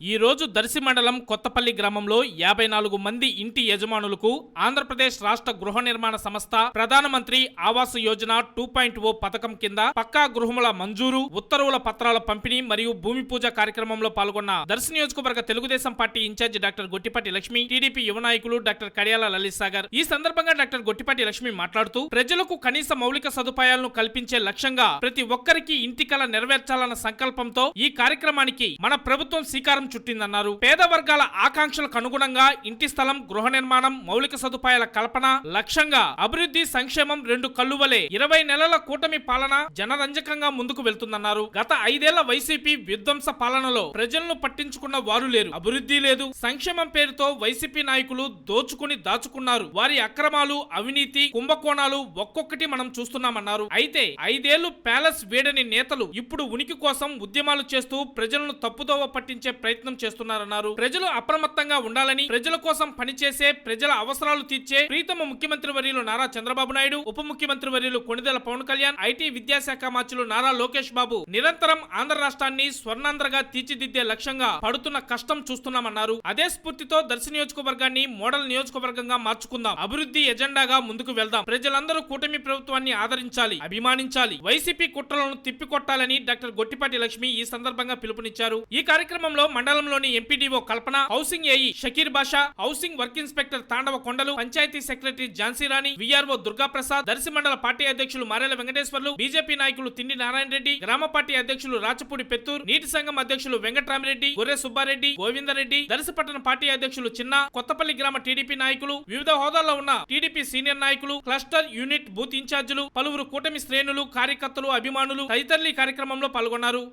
ఈ రోజు దర్శి మండలం కొత్తపల్లి గ్రామంలో యాభై నాలుగు మంది ఇంటి యజమానులకు ఆంధ్రప్రదేశ్ రాష్ట్ర గృహ నిర్మాణ సంస్థ Pradhan Mantri Awas Yojana two point O పథకం కింద పక్కా గృహముల మంజూరు ఉత్తర్వుల పత్రాల పంపిణీ మరియు భూమి పూజ కార్యక్రమంలో పాల్గొన్న దర్శి నియోజకవర్గ Telugu Desam party incharge doctor Gottipati Lakshmi TDP యువ నాయకులు డాక్టర్ కడియాల లలిత్ సాగర్ ఈ సందర్భంగా డాక్టర్ గొట్టిపాటి లక్ష్మి మాట్లాడుతూ ప్రజలకు కనీస మౌలిక సదుపాయాలను కల్పించే లక్ష్యంగా ప్రతి ఒక్కరికి ఇంటి కల నెరవేర్చాలన్న సంకల్పంతో ఈ కార్యక్రమానికి మన ప్రభుత్వం శ్రీకారం చుట్టిందన్నారు. పేద వర్గాల ఆకాంక్షలకు అనుగుణంగా ఇంటి స్థలం గృహ నిర్మాణం మౌలిక సదుపాయాల కల్పన లక్ష్యంగా అభివృద్ధి సంక్షేమం రెండు కల్లువలే ఇరవై నెలల కూటమి పాలన జనరంజకంగా ముందుకు వెళ్తుందన్నారు. గత ఐదేళ్ళ వైసీపీ విధ్వంస పాలనలో ప్రజలను పట్టించుకున్న వారు లేరు. అభివృద్ధి లేదు. సంక్షేమం పేరుతో వైసీపీ నాయకులు దోచుకుని దాచుకున్నారు. వారి అక్రమాలు అవినీతి కుంభకోణాలు ఒక్కొక్కటి మనం చూస్తున్నామన్నారు. అయితే ఐదేళ్ళు ప్యాలెస్ వేడని నేతలు ఇప్పుడు ఉనికి కోసం ఉద్యమాలు చేస్తూ ప్రజలను తప్పుదోవ పట్టించే ప్రయత్నం ప్రయత్నం చేస్తున్నారన్నారు. ప్రజలు అప్రమత్తంగా ఉండాలని ప్రజల కోసం పనిచేసే ప్రజల అవసరాలు తీర్చే ప్రీతమ ముఖ్యమంత్రి వర్యులు నారా చంద్రబాబు నాయుడు ఉప ముఖ్యమంత్రి వర్యులు కొణిదెల పవన్ కళ్యాణ్ ఐటీ విద్యాశాఖ మార్చులు నారా లోకేష్ బాబు నిరంతరం ఆంధ్ర రాష్ట్రాన్ని స్వర్ణాంధ్రగా తీర్చిదిద్దే లక్ష్యంగా పడుతున్న కష్టం చూస్తున్నామన్నారు. అదే స్ఫూర్తితో దర్శి నియోజకవర్గాన్ని మోడల్ నియోజకవర్గంగా మార్చుకుందాం. అభివృద్ధి ఎజెండాగా ముందుకు వెళ్దాం. ప్రజలందరూ కూటమి ప్రభుత్వాన్ని ఆదరించాలి అభిమానించాలి. వైసీపీ కుట్రలను తిప్పికొట్టాలని డాక్టర్ గొట్టిపాటి లక్ష్మి ఈ సందర్భంగా పిలుపునిచ్చారు. ఈ కార్యక్రమంలో మండలంలోని MPDO Kalpana housing AE Shakir Basha housing work inspector Thandava Kondalu panchayat secretary Jhansi Rani VRO Durga Prasad Darsi మండల పార్టీ అధ్యక్షులు మారేల వెంకటేశ్వర్లు బీజేపీ నాయకులు తిండి నారాయణ రెడ్డి గ్రామ పార్టీ అధ్యక్షులు రాచపూడి పెత్తూర్ నీటి సంఘం అధ్యక్షులు వెంకటరామిరెడ్డి గొర్రె సుబ్బారెడ్డి గోవిందరెడ్డి దర్శపట్టణ పార్టీ అధ్యక్షులు చిన్న కొత్తపల్లి గ్రామ టీడీపీ నాయకులు వివిధ హోదాల్లో ఉన్న టీడీపీ సీనియర్ నాయకులు క్లస్టర్ యూనిట్ బూత్ ఇన్ఛార్జీలు పలువురు కూటమి శ్రేణులు కార్యకర్తలు అభిమానులు తదితరులు ఈ కార్యక్రమంలో పాల్గొన్నారు.